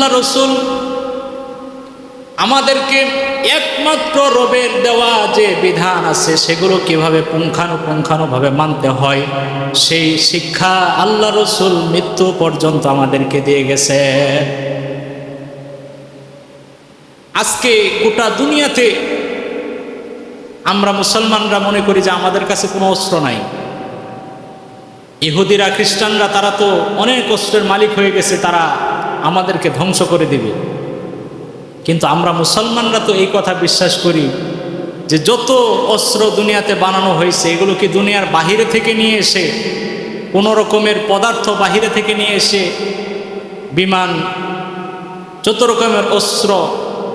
আল্লাহ রসুল আমাদেরকে একমাত্র রবের দেওয়া যে বিধান আছে, সেগুলো কীভাবে পুঙ্খানুপুঙ্খানুভাবে মানতে হয়, সেই শিক্ষা আল্লাহ রসুল মৃত্যু পর্যন্ত আমাদেরকে দিয়ে গেছে। আজকে গোটা দুনিয়াতে আমরা মুসলমানরা মনে করি যে আমাদের কাছে কোনো অস্ত্র নাই। ইহুদিরা, খ্রিস্টানরা, তারা তো অনেক অস্ত্রের মালিক হয়ে গেছে, তারা আমাদেরকে ধ্বংস করে দিবে। কিন্তু আমরা মুসলমানরা তো এই কথা বিশ্বাস করি যে যত অস্ত্র দুনিয়াতে বানানো হয়েছে, এগুলো কি দুনিয়ার বাহিরে থেকে নিয়ে এসে, কোনো রকমের পদার্থ বাহিরে থেকে নিয়ে এসে, বিমান, যত রকমের অস্ত্র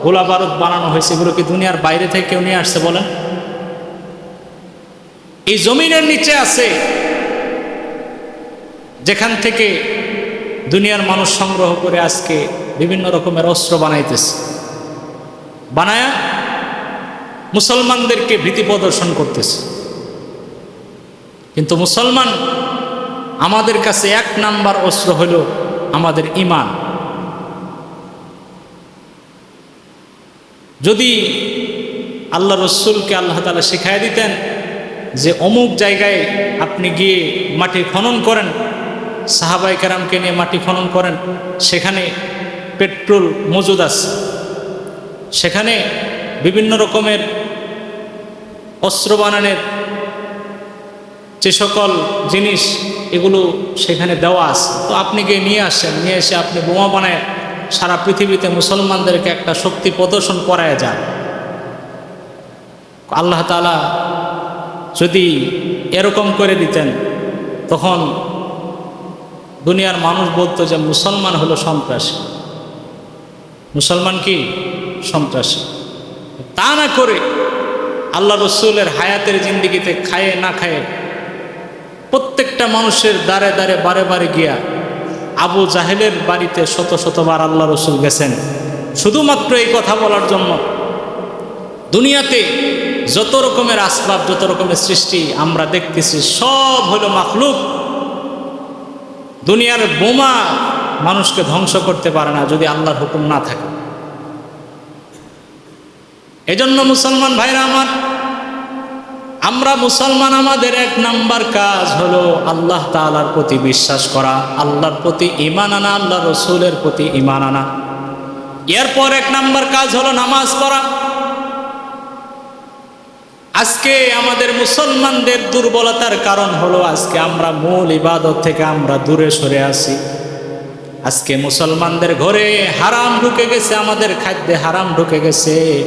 গোলা বারুদ বানানো হয়েছে, এগুলো কি দুনিয়ার বাইরে থেকে কেউ নিয়ে আসছে বলেন? এই জমিনের নিচে আছে, যেখান থেকে দুনিয়ার মানুষ সংগ্রহ করে আজকে বিভিন্ন রকমের অস্ত্র বানাইতেছে। বানায়া মুসলমানদেরকে ভীতি প্রদর্শন করতেছে। কিন্তু মুসলমান আমাদের কাছে এক নাম্বার অস্ত্র হল আমাদের ইমান। যদি আল্লাহ রসুলকে আল্লাহ তালা শিখাই দিতেন যে অমুক জায়গায় আপনি গিয়ে মাটি খনন করেন সাহাবাই কেরামকে নিয়ে মাটি খনন করেন, সেখানে পেট্রোল মজুদ আছে। সেখানে বিভিন্ন রকমের অস্ত্র বানানোর যে সকল জিনিস, এগুলো সেখানে দেওয়া আছে। তো আপনি গিয়ে নিয়ে আসেন, নিয়ে এসে আপনি বোমা বানায় সারা পৃথিবীতে মুসলমানদেরকে একটা শক্তি প্রদর্শন করায় যান। আল্লাহ তালা যদি এরকম করে দিতেন, তখন দুনিয়ার মানুষ বলতো যে মুসলমান হলো সন্ত্রাসী। মুসলমান কি? সন্ত্রাসী। তা না করে আল্লাহ রসুলের হায়াতের জিন্দিগিতে খায়ে না খায়ে প্রত্যেকটা মানুষের দ্বারে দ্বারে বারে বারে গিয়া আবু জাহেলের বাড়িতে শত শতবার আল্লাহ রসুল গেছেন। শুধুমাত্র এই কথা বলার জন্য দুনিয়াতে যত রকমের আসবাব, যত রকমের সৃষ্টি আমরা দেখতেছি, সব হলো মাখলুক। দুনিয়ার বোমা মানুষকে ধ্বংস করতে পারে না যদি আল্লাহর হুকুম না থাকে। এজন্য মুসলমান ভাইরা আমার, আমরা মুসলমান আমাদের এক নাম্বার কাজ হলো আল্লাহ তালার প্রতি বিশ্বাস করা, আল্লাহর প্রতি ইমান আনা আল্লাহ রসুলের প্রতি ইমান আনা। এরপর এক নাম্বার কাজ হলো নামাজ পড়া। আজকে আমাদের মুসলমানদের দুর্বলতার কারণ হলো আজকে আমরা মূল ইবাদত থেকে আমরা দূরে সরে আসি আজকে মুসলমানদের ঘরে হারাম ঢুকে গেছে, আমাদের খাদ্যে হারাম ঢুকে গেছে।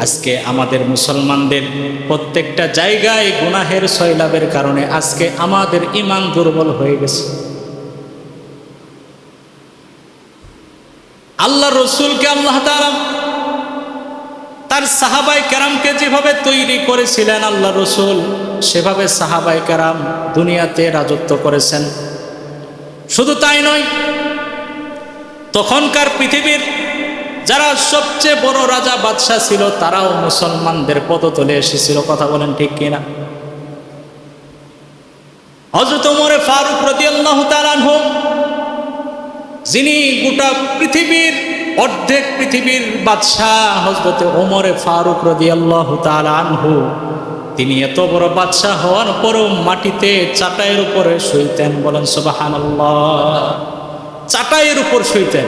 আজকে আমাদের মুসলমানদের প্রত্যেকটা জায়গায় গুনাহের সয়লাভের কারণে আজকে আমাদের ইমান দুর্বল হয়ে গেছে। আল্লাহ রসুলকে আল্লাহ তাআলা তার সাহাবাই কেরামকে যেভাবে তৈরি করেছিলেন আল্লাহ রসুল, সেভাবে সাহাবাই কেরাম দুনিয়াতে রাজত্ব করেছেন। শুধু তাই নয়, তখনকার পৃথিবীর যারা সবচেয়ে বড় রাজা বাদশাহ ছিল, তারাও মুসলমানদের পদতলে এসেছিল, কথা বলেন ঠিক কিনা? হজরত ওমরে ফারুক রদিয়াল্লাহ তালানহ যিনি গোটা পৃথিবীর অর্ধেক পৃথিবীর বাদশাহ হজরতে ওমরে ফারুক রদিয়াল্লাহ তালানহু তিনি এত বড় বাদশাহ হওয়ার পরও মাটিতে চাটাইয়ের উপরে শুইতেন। বলেন সোবাহান চাটাইয়ের উপর শুইতেন।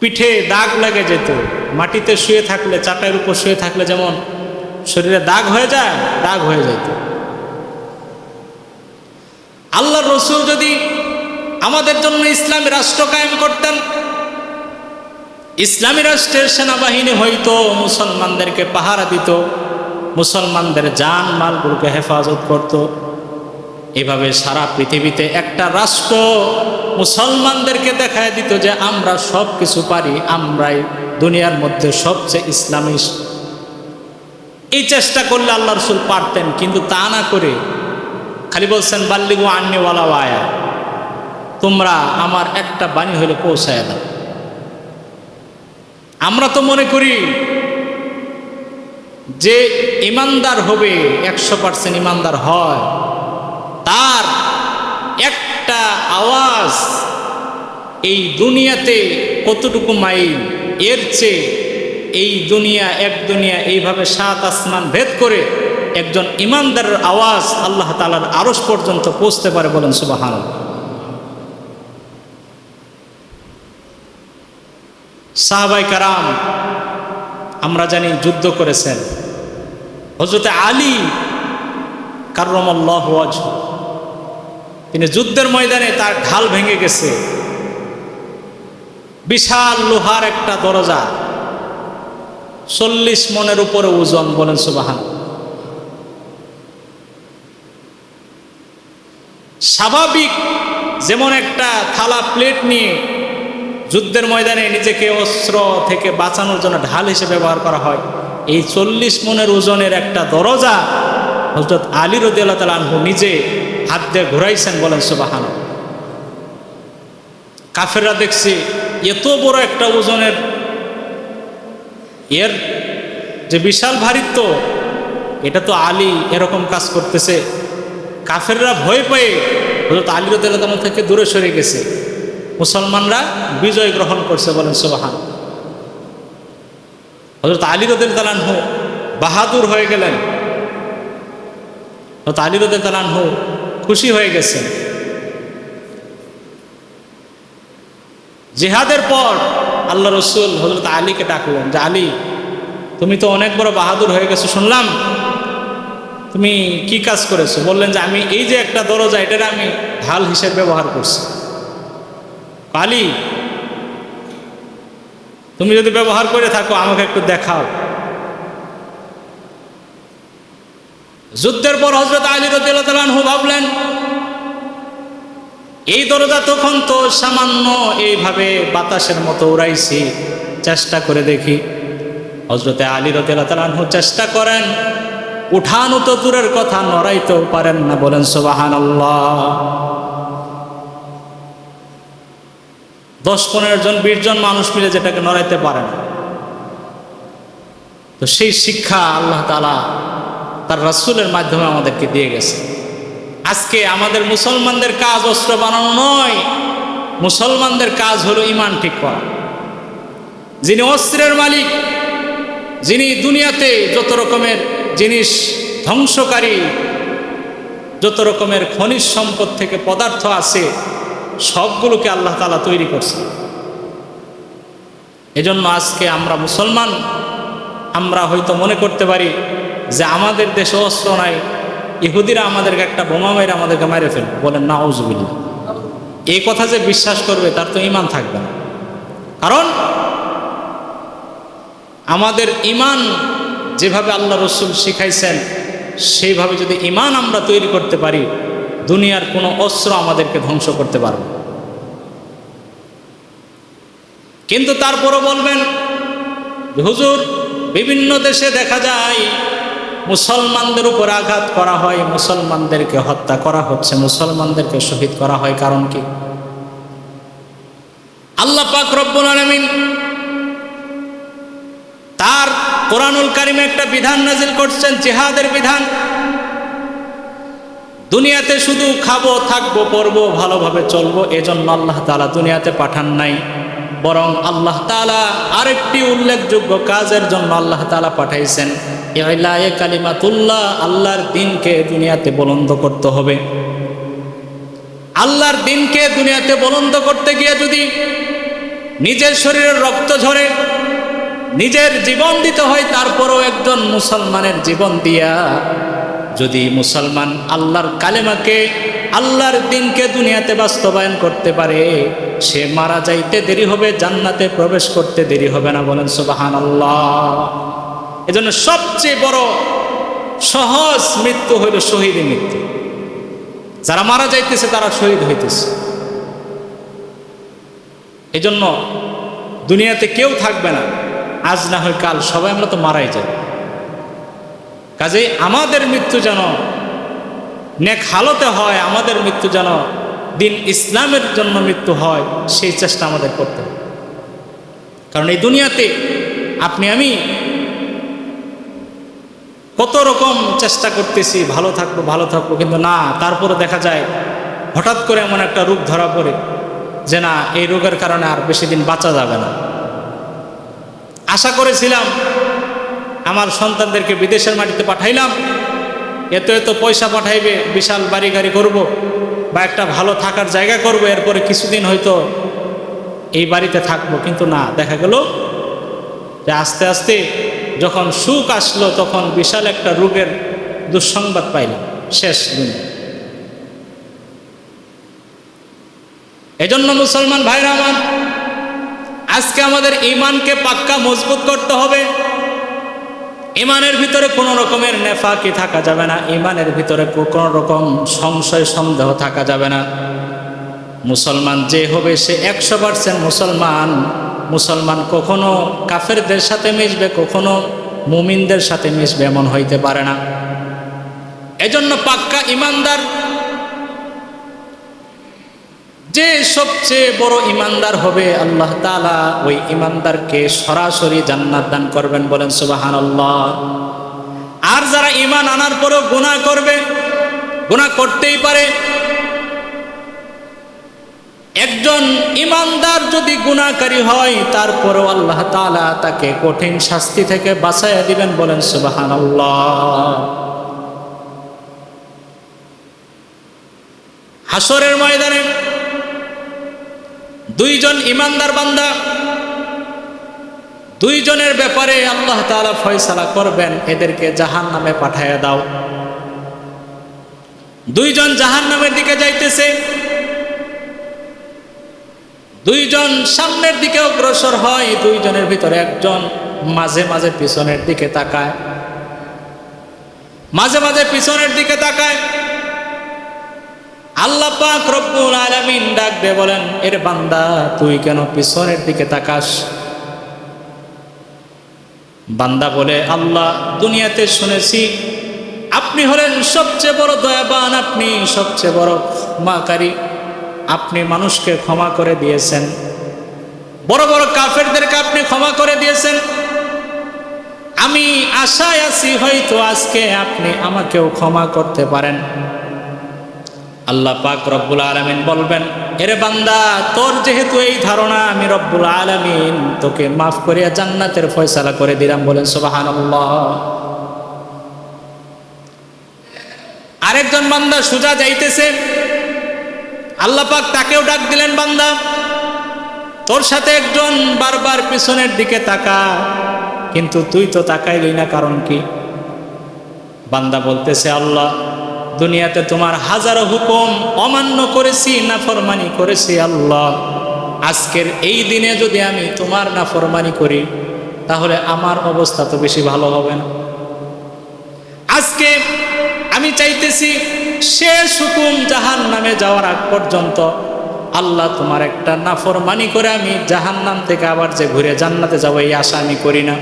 পিঠে দাগ লেগে যেত। মাটিতে শুয়ে থাকলে, চাটাইয়ের উপর শুয়ে থাকলে যেমন শরীরে দাগ হয়ে যায়, দাগ হয়ে যেত আল্লাহ রসুল যদি আমাদের জন্য ইসলামী রাষ্ট্র কায়েম করতেন। ইসলামী রাষ্ট্রের সেনাবাহিনী হয়তো মুসলমানদেরকে পাহারা দিত, মুসলমানদের জান মালগুলোকে হেফাজত করত। এভাবে সারা পৃথিবীতে একটা রাষ্ট্র মুসলমানদেরকে দেখায় দিত যে, আমরা সব কিছু পারি, আমরাই দুনিয়ার মধ্যে সবচেয়ে ইসলামী। এই চেষ্টা করলে আল্লাহ রসুল পারতেন, কিন্তু তা না করে খালি বলছেন, বাল্লিগু আন্নিওয়ালা আয়া তোমরা আমার একটা বাণী হলে পৌঁছায় দাও। আমরা তো মনে করি যে ইমানদার হবে, একশো পার্সেন্ট ইমানদার হয়। তার একটা আওয়াজ এই দুনিয়াতে কতটুকু মাইল? এর চেয়ে এই দুনিয়া, এক দুনিয়া এইভাবে সাত আসমান ভেদ করে একজন ইমানদারের আওয়াজ আল্লাহ তালার আরস পর্যন্ত পৌঁছতে পারে বলেন সুবাহান সাহাবাই কারাম, আমরা জানি যুদ্ধ করেছেন। হজরতে আলী কার্রমল্লাহ তিনি যুদ্ধের ময়দানে তার ঢাল ভেঙে গেছে। বিশাল লোহার একটা দরজা, চল্লিশ মনের উপরে ওজন বলেন সুবাহান স্বাভাবিক যেমন একটা থালা প্লেট নিয়ে যুদ্ধের ময়দানে নিজেকে অস্ত্র থেকে বাঁচানোর জন্য ঢাল হিসেবে ব্যবহার করা হয়। এই চল্লিশ মনের ওজনের একটা দরজা হজরত আলী রদিয়াল্লাহ তালু নিজে হাত দিয়ে ঘুরাইছেন বলেন সুবাহান কাফেররা দেখছি, এত বড় একটা ওজনের এর যে বিশাল ভারিত্ব, এটা তো আলী এরকম কাজ করতেছে। কাফেররা ভয় পেয়ে হজরত আলী রদিয়াল্লাহ থেকে দূরে সরে গেছে। মুসলমানরা বিজয় গ্রহণ করছে বলেন, সুবাহান। হজরত আলী রদের তালানহ বাহাদুর হয়ে গেলেন। হজরত আলী রদের তালানহ খুশি হয়ে গেছেন জেহাদের পর আল্লাহ রসুল হজরত আলীকে ডাকলেন যে, আলী, তুমি তো অনেক বড় বাহাদুর হয়ে গেছো, শুনলাম। তুমি কি কাজ করেছ? বললেন যে, আমি এই যে একটা দরজা, এটার আমি ঢাল হিসেবে ব্যবহার করছি। আলী তুমি যদি ব্যবহার করে থাকো, আমাকে একটু দেখাও। যুদ্ধের পর হজরত আলী রদুল্লাহ ভাবলেন, এই দরজা তখন তো সামান্য এইভাবে বাতাসের মতো উড়াইছি, চেষ্টা করে দেখি। হজরতে আলী রদুল্লাহ চেষ্টা করেন, উঠানো তো দূরের কথা, নড়াইতেও পারেন না, বলেন সোবাহান আল্লাহ দশ পনেরো জন, বিশ জন মানুষ মিলে যেটাকে নড়াইতে পারে না। তো সেই শিক্ষা আল্লাহ তালা তার রাসুলের মাধ্যমে আমাদেরকে দিয়ে গেছে। আজকে আমাদের মুসলমানদের কাজ অস্ত্র বানানো নয়, মুসলমানদের কাজ হলো ইমান ঠিক করা। যিনি অস্ত্রের মালিক, যিনি দুনিয়াতে যত রকমের জিনিস ধ্বংসকারী, যত রকমের খনিজ সম্পদ থেকে পদার্থ আছে সবগুলোকে আল্লাহ তালা তৈরি করছে। এজন্য আজকে আমরা মুসলমান, আমরা হয়তো মনে করতে পারি যে আমাদের দেশে অস্ত্র নাই, ইহুদিরা আমাদেরকে একটা বোমা মেরে আমাদেরকে মেরে ফেলবে। বলেন না উজবিল্লা এই কথা যে বিশ্বাস করবে, তার তো ইমান থাকবে না। কারণ আমাদের ইমান যেভাবে আল্লাহ রসুল শিখাইছেন, সেইভাবে যদি ইমান আমরা তৈরি করতে পারি দুনিয়ার কোনো অস্ত্র আমাদেরকে ধ্বংস করতে পারবে। কিন্তু তারপরও বলবেন হুজুর, বিভিন্ন দেশে দেখা যায় মুসলমানদের উপর আঘাত করা হয়, মুসলমানদেরকে হত্যা করা হচ্ছে, মুসলমানদেরকে শহীদ করা হয়। কারণ কি? আল্লাহ পাক রব্বুল আলমিন তার কোরআনুল কারিমে একটা বিধান নাজিল করছেন, জেহাদের বিধান। দুনিয়াতে শুধু খাব, থাকব, পড়ব, ভালোভাবে চলবো, এজন্য আল্লাহ তালা দুনিয়াতে পাঠান নাই। বরং আল্লাহ তালা আরেকটি উল্লেখযোগ্য কাজের জন্য আল্লাহ তালা পাঠাইছেন। এ আল্লাহর দিনকে দুনিয়াতে বলন্দ করতে হবে। আল্লাহর দিনকে দুনিয়াতে বলন্দ করতে গিয়ে যদি নিজের শরীরের রক্ত ঝরে, নিজের জীবন দিতে হয়, তারপরও একজন মুসলমানের জীবন দিয়া যদি মুসলমান আল্লাহর কালেমাকে আল্লাহর দিনকে দুনিয়াতে বাস্তবায়ন করতে পারে, সে মারা যাইতে দেরি হবে, জান্নাতে প্রবেশ করতে দেরি হবে না বলেন সুবাহান আল্লাহ এজন্য সবচেয়ে বড় সহজ মৃত্যু হইল শহীদ মৃত্যু। যারা মারা যাইতেছে, তারা শহীদ হইতেছে। এজন্য দুনিয়াতে কেউ থাকবে না, আজ না হয় কাল সবাই আমরা তো মারাই যাই। কাজে আমাদের মৃত্যু যেন নেক হালতে হয়, আমাদের মৃত্যু যেন দিন ইসলামের জন্য মৃত্যু হয়, সেই চেষ্টা আমাদের করতে হবে। কারণ এই দুনিয়াতে আপনি, আমি কত রকম চেষ্টা করতেছি, ভালো থাকব ভালো থাকব, কিন্তু না, তারপরে দেখা যায় হঠাৎ করে এমন একটা রোগ ধরা পড়ে যে না, এই রোগের কারণে আর বেশি দিন বাঁচা যাবে না। আশা করেছিলাম আমার সন্তানদেরকে বিদেশের মাটিতে পাঠাইলাম। এত এত পয়সা পাঠাইবে, বিশাল বাড়ি গাড়ি করব বা একটা ভালো থাকার জায়গা করব, এরপরে কিছুদিন হয়তো এই বাড়িতে থাকব। কিন্তু না, দেখা গেল যে আস্তে আস্তে যখন সুখ আসলো, তখন বিশাল একটা রোগের দুঃসংবাদ পাইলাম শেষ দিন। এজন্য মুসলমান ভাইরা আমার, আজকে আমাদের ইমানকে পাক্কা মজবুত করতে হবে। ইমানের ভিতরে কোনো রকমের নেফাকি থাকা যাবে না, ইমানের ভিতরে কোনো রকম সংশয়, সন্দেহ থাকা যাবে না। মুসলমান যে হবে সে একশো পার্সেন্ট মুসলমান। মুসলমান কখনো কাফেরদের সাথে মিশবে, কখনো মুমিনদের সাথে মিশবে, এমন হইতে পারে না। এজন্য পাক্কা ইমানদার যে সবচেয়ে বড় ইমানদার হবে আল্লাহ তালা ওই ইমানদারকে সরাসরি জান্নাত দান করবেন বলেন সুবাহান আল্লাহ আর যারা ইমান আনার পরেও গুণা করবে গুণা করতেই পারে। একজন ইমানদার যদি গুণাকারী হয়, তারপরেও আল্লাহ তালা তাকে কঠিন শাস্তি থেকে বাঁচাইয়া দিবেন বলেন সুবাহান হাসরের ময়দানে দুইজন ইমানদার বান্দা, দুইজনের ব্যাপারে আল্লাহ তালা ফয়সালা করবেন, এদেরকে জাহান নামে পাঠাইয়া দাও। দুইজন জাহান নামের দিকে যাইতেছে, দুইজন সামনের দিকে অগ্রসর হয়, দুইজনের ভিতরে একজন মাঝে মাঝে পিছনের দিকে তাকায়, মাঝে মাঝে পিছনের দিকে তাকায়। আল্লাহ পাক রব্বুল আলামিন ডাক দে বলেন, এর বান্দা, তুই কেন পিছনের দিকে তাকাস? বান্দা বলে, আল্লাহ, দুনিয়াতে শুনেছি, আপনি হলেন সবচেয়ে বড় দয়াবান, আপনি সবচেয়ে বড় ক্ষমাকারী, আপনি মানুষকে ক্ষমা করে দিয়েছেন। বড় বড় কাফেরদেরকে আপনি ক্ষমা করে দিয়েছেন। আমি আশায় আছি, হয়তো আজকে আপনি আমাকেও ক্ষমা করতে পারেন। আল্লাহ পাক রব্বুল আলমিন বলবেন, এরে বান্দা, তোর যেহেতু এই ধারণা, আমি রব্বুল আলমিন তোকে মাফ করিয়া জান্নাতের ফয়সালা করে দিলাম। বলেন সোবাহান আরেকজন বান্দা সোজা যাইতেছে। আল্লাহ পাক তাকেও ডাক দিলেন, বান্দা, তোর সাথে একজন বারবার পিছনের দিকে তাকা, কিন্তু তুই তো তাকাইলি না, কারণ কি? বান্দা বলতেছে, আল্লাহ দুনিয়াতে তোমার হাজারো হুকুম অমান্য করেছি, নাফরমানি করেছি আল্লাহ। আজকের এই দিনে যদি আমি তোমার নাফরমানি করি, তাহলে আমার অবস্থা তো বেশি ভালো হবে না। আজকে আমি চাইতেছি শেষ হুকুম জাহান নামে যাওয়ার আগ পর্যন্ত আল্লাহ তোমার একটা নাফরমানি করে আমি জাহান নাম থেকে আবার যে ঘুরে জান্নাতে যাব, এই আশা আমি করি না।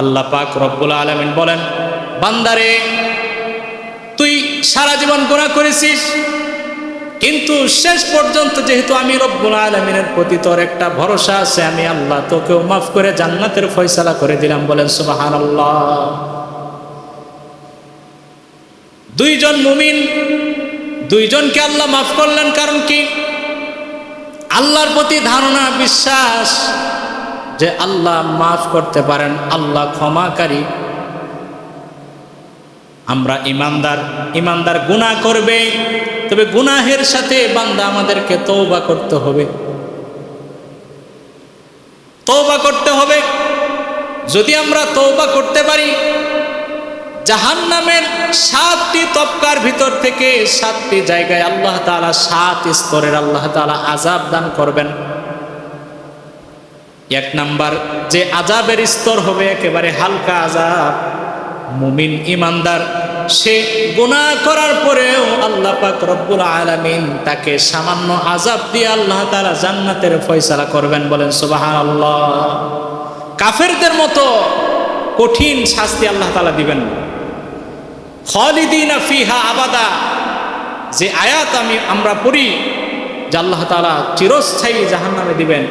আল্লাহ পাক রব্বুল আলমিন বলেন, বান্দারে সারা জীবন গোনা করেছিস। কিন্তু শেষ পর্যন্ত যেহেতু আমি রব্বুল আলমিনের প্রতি তোর একটা ভরসা আছে, আমি আল্লাহ তোকেও মাফ করে জান্নাতের ফয়সালা করে দিলাম বলেন সুবাহান আল্লাহ দুইজন মুমিন, দুইজনকে আল্লাহ মাফ করলেন কারণ কি? আল্লাহর প্রতি ধারণা, বিশ্বাস যে আল্লাহ মাফ করতে পারেন, আল্লাহ ক্ষমাকারী। আমরা ইমানদার ইমানদার গুনাহ করবে, তবে গুনাহের সাথে বান্দা আমাদেরকে তৌবা করতে হবে। তৌবা করতে হবে। যদি আমরা তৌবা করতে পারি জাহান নামের সাতটি তপকার ভিতর থেকে সাতটি জায়গায় আল্লাহ তালা সাত স্তরের আল্লাহ তালা আজাব দান করবেন। এক নাম্বার, যে আজাবের স্তর হবে একেবারে হালকা আজাব মুমিন ইমানদার। সে গুণা করার পরেও আল্লাহ পাক রব্বুল আলামিন তাকে সামান্য আজাব দিয়ে আল্লাহ তাআলা জান্নাতের ফয়সালা করবেন বলেন সুবাহান আল্লাহ কাফেরদের মতো কঠিন শাস্তি আল্লাহ তালা দিবেন খালিদিনা ফিহা আবাদা। যে আয়াত আমি, আমরা পড়ি, যে আল্লাহ তাআলা চিরস্থায়ী জাহান্নামে দিবেন,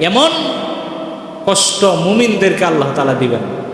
এমন কষ্ট মুমিনদেরকে আল্লাহ তালা দিবেন